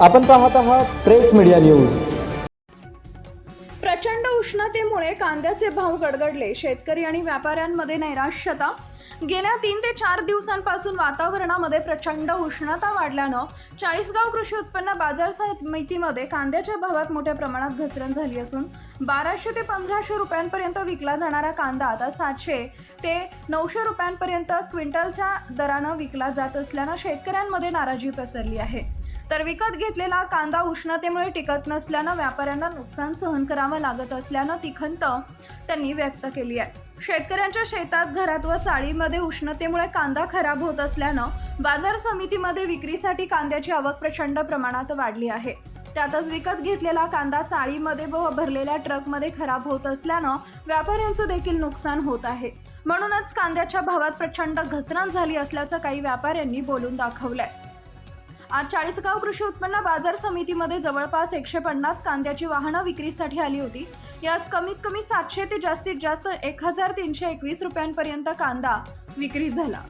आपण पाहत आहात प्रेस मीडिया न्यूज प्रचंड उष्णतेमुळे कांद्याचे भाव गडगडले. शेतकरी आणि व्यापाऱ्यांमध्ये नैराश्यता. गेल्या तीन ते चार दिवसांपासून वातावरणामध्ये प्रचंड उष्णता वाढल्यानं चाळीसगाव कृषी उत्पन्न बाजार समितीमध्ये कांद्याच्या भावात मोठ्या प्रमाणात घसरण झाली असून बाराशे ते पंधराशे रुपयांपर्यंत विकला जाणारा कांदा आता सातशे ते नऊशे रुपयांपर्यंत क्विंटलच्या दरानं विकला जात असल्यानं शेतकऱ्यांमध्ये नाराजी पसरली आहे. तर विकत घेतलेला कांदा उष्णतेमुळे टिकत नसल्यानं व्यापाऱ्यांना नुकसान सहन करावं लागत असल्यानं ती खंत त्यांनी व्यक्त केली आहे. शेतकऱ्यांच्या शेतात घरात व चाळीमध्ये उष्णतेमुळे कांदा खराब होत असल्यानं बाजार समितीमध्ये विक्रीसाठी कांद्याची आवक प्रचंड प्रमाणात वाढली आहे. त्यातच विकत घेतलेला कांदा चाळीमध्ये व भरलेल्या ट्रकमध्ये खराब होत असल्यानं व्यापाऱ्यांचं देखील नुकसान होत आहे. म्हणूनच कांद्याच्या भावात प्रचंड घसरण झाली असल्याचं काही व्यापाऱ्यांनी बोलून दाखवलंय. आज चाळीसगाव कृषी उत्पन्न बाजार समितीमध्ये जवळपास एकशे पन्नास कांद्याची वाहनं विक्रीसाठी आली होती. यात कमीत कमी सातशे ते जास्तीत जास्त एक हजार तीनशे एकवीस रुपयांपर्यंत कांदा विक्री झाला.